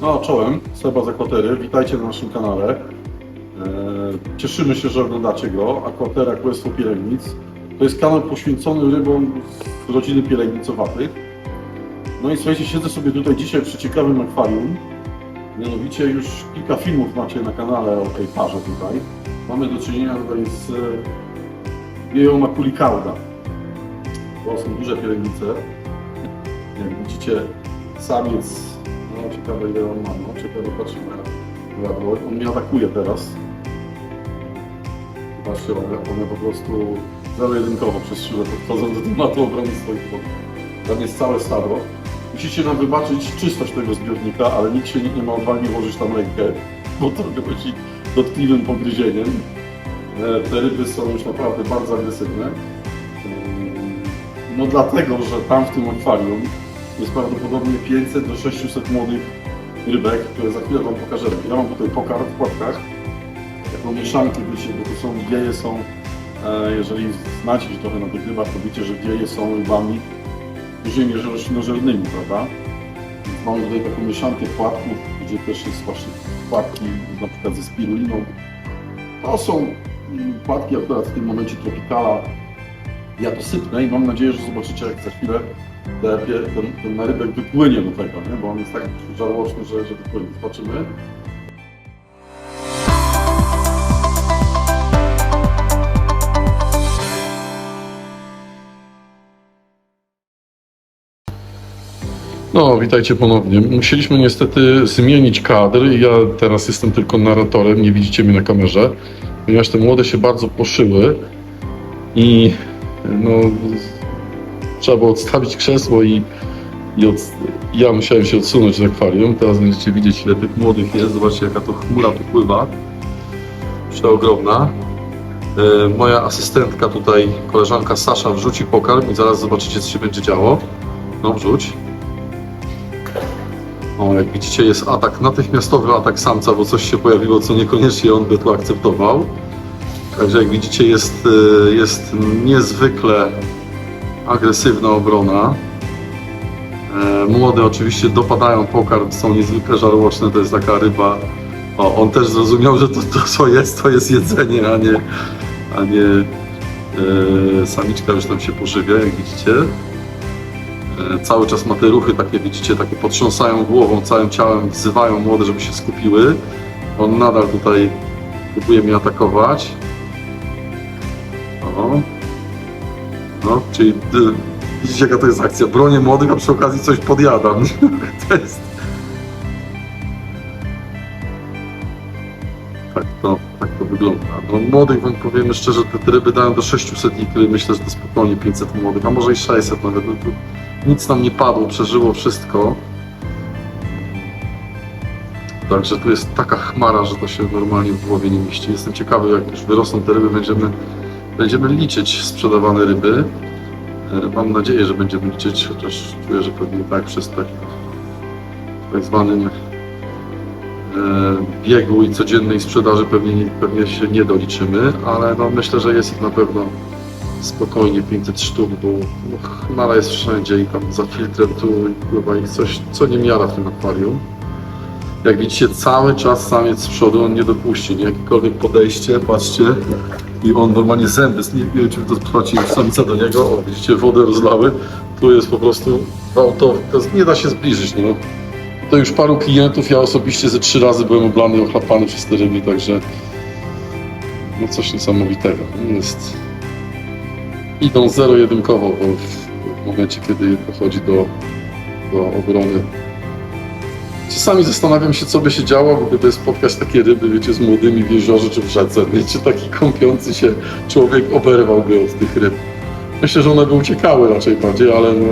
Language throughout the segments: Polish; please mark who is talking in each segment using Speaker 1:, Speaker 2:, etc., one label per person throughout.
Speaker 1: No, czołem, Seba z. Witajcie na naszym kanale. E, Cieszymy się, że oglądacie go. Akwatera Królestwo Pielęgnic. To jest kanał poświęcony rybom z rodziny pielęgnicowatych. No i słuchajcie, siedzę sobie tutaj dzisiaj przy ciekawym akwarium. Mianowicie już kilka filmów macie na kanale o tej parze tutaj. Mamy do czynienia tutaj z wieją makulikauda. To są duże pielęgnice. Jak widzicie, samiec, no ciekawe ile on ma, no ciekawe patrzymy na. On mnie atakuje teraz. Zobaczcie, one, one po prostu zero-jedynkowo przez szybę podchodzą do tematu obrony swoich wod. Tam jest całe stado. Musicie nam wybaczyć czystość tego zbiornika, ale nikt się nie ma odwagi włożyć tam rękę, bo to grozi dotkliwym pogryzieniem. Te ryby są już naprawdę bardzo agresywne. No dlatego, że tam w tym akwarium jest prawdopodobnie 500 do 600 młodych rybek, które za chwilę Wam pokażemy. Ja mam tutaj pokar w płatkach, taką mieszankę, wiecie, bo tu są wieje, są, e, jeżeli znacie się trochę na tych rybach, to wiecie, że wieje są rybami w dużej mierze roślinożernymi, prawda? Więc mamy tutaj taką mieszankę płatków, gdzie też jest właśnie płatki na przykład ze spiruliną. To są mm, płatki akurat w tym momencie tropikala. Ja to sypnę i mam nadzieję, że zobaczycie jak za chwilę ten, ten narybek wypłynie do tego, nie? bo on jest tak żarłoczny, że, że wypłynie. Zobaczymy. No, witajcie ponownie. Musieliśmy niestety zmienić kadr. Ja teraz jestem tylko narratorem, nie widzicie mnie na kamerze, ponieważ te młode się bardzo poszyły i no, trzeba było odstawić krzesło i, i od, ja musiałem się odsunąć z akwarium. Teraz będziecie widzieć, ile tych młodych jest. Zobaczcie, jaka to chmura tu pływa. Przeogromna. E, moja asystentka tutaj, koleżanka Sasza, wrzuci pokarm i zaraz zobaczycie, co się będzie działo. No, wrzuć. O, jak widzicie, jest atak, natychmiastowy atak samca, bo coś się pojawiło, co niekoniecznie on by tu akceptował. Także jak widzicie, jest, y, jest niezwykle agresywna obrona. E, Młode oczywiście dopadają pokarm, są niezwykle żarłoczne, to jest taka ryba. O, on też zrozumiał, że to, to co jest, to jest jedzenie, a nie, a nie e, samiczka już tam się pożywia, jak widzicie. E, Cały czas ma te ruchy takie, widzicie, takie potrząsają głową, całym ciałem, wzywają młode, żeby się skupiły. On nadal tutaj próbuje mnie atakować. O. No, czyli y, widzicie jaka to jest akcja. Bronię młodych, a przy okazji coś podjadam. to jest... Tak to, tak to wygląda. No, młodych wam powiemy szczerze, te, te ryby dają do 600 likry, myślę, że to spokojnie 500 młodych, a może i 600 nawet. No, nic nam nie padło, przeżyło wszystko. Także tu jest taka chmara, że to się normalnie w głowie nie mieści. Jestem ciekawy, jak już wyrosną te ryby, będziemy, będziemy liczyć sprzedawane ryby. E, Mam nadzieję, że będziemy liczyć, chociaż czuję, że pewnie tak przez tak, tak zwanym e, biegu i codziennej sprzedaży pewnie, nie- pewnie się nie doliczymy, ale no myślę, że jest ich na pewno spokojnie 500 sztuk, bo no, chmara jest wszędzie i tam za filtrem tu pływa i coś, co nie miara w tym akwarium. Jak widzicie, cały czas samiec z przodu, on nie dopuści, nie? Jakiekolwiek podejście, patrzcie, i on normalnie zęby, nie wiem czy to zobaczycie, samica do niego, o widzicie, wodę rozlały, tu jest po prostu gwałtowny, nie da się zbliżyć, no. To już paru klientów, ja osobiście ze trzy razy byłem oblany, ochlapany przez te ryby, także no coś niesamowitego. Jest... Idą zero-jedynkowo, bo w momencie, kiedy dochodzi do, do obrony Czasami zastanawiam się, co by się działo, gdyby spotkać takie ryby, wiecie, z młodymi w jeziorze czy w rzece, wiecie, taki kąpiący się człowiek oberwałby od tych ryb. Myślę, że one by uciekały raczej bardziej, ale no,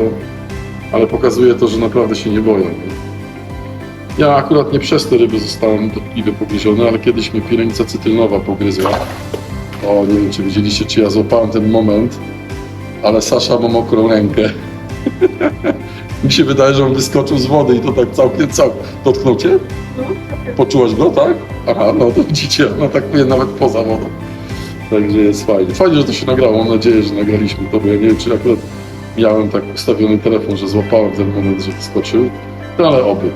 Speaker 1: ale pokazuje to, że naprawdę się nie boją. Ja akurat nie przez te ryby zostałem dotkliwie pogryziony, ale kiedyś mnie pirenica cytrynowa pogryzła. O, nie wiem, czy widzieliście, czy ja złapałem ten moment, ale Sasza ma mokrą rękę. Mi się wydaje, że on wyskoczył z wody i to tak całkiem całkiem. Dotknął cię? Poczułaś go, tak? Aha, no to widzicie, on atakuje nawet poza wodą. Także jest fajnie. Fajnie, że to się nagrało. Mam nadzieję, że nagraliśmy to, bo ja nie wiem, czy akurat miałem tak ustawiony telefon, że złapałem ten moment, że wyskoczył. ale oby.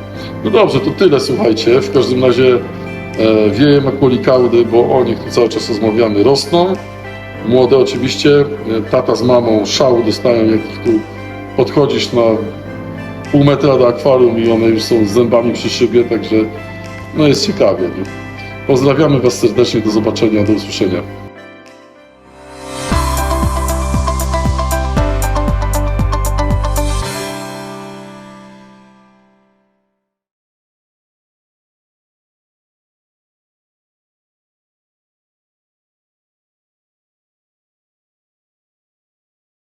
Speaker 1: No dobrze, to tyle, słuchajcie. W każdym razie e, wieje makłolikaudy, bo o nich tu cały czas rozmawiamy, rosną. Młode oczywiście, e, tata z mamą szału dostają, jak ich tu podchodzisz na pół metra do akwarium i one już są z zębami przy szybie, także no jest ciekawie. Nie? Pozdrawiamy Was serdecznie, do zobaczenia, do usłyszenia.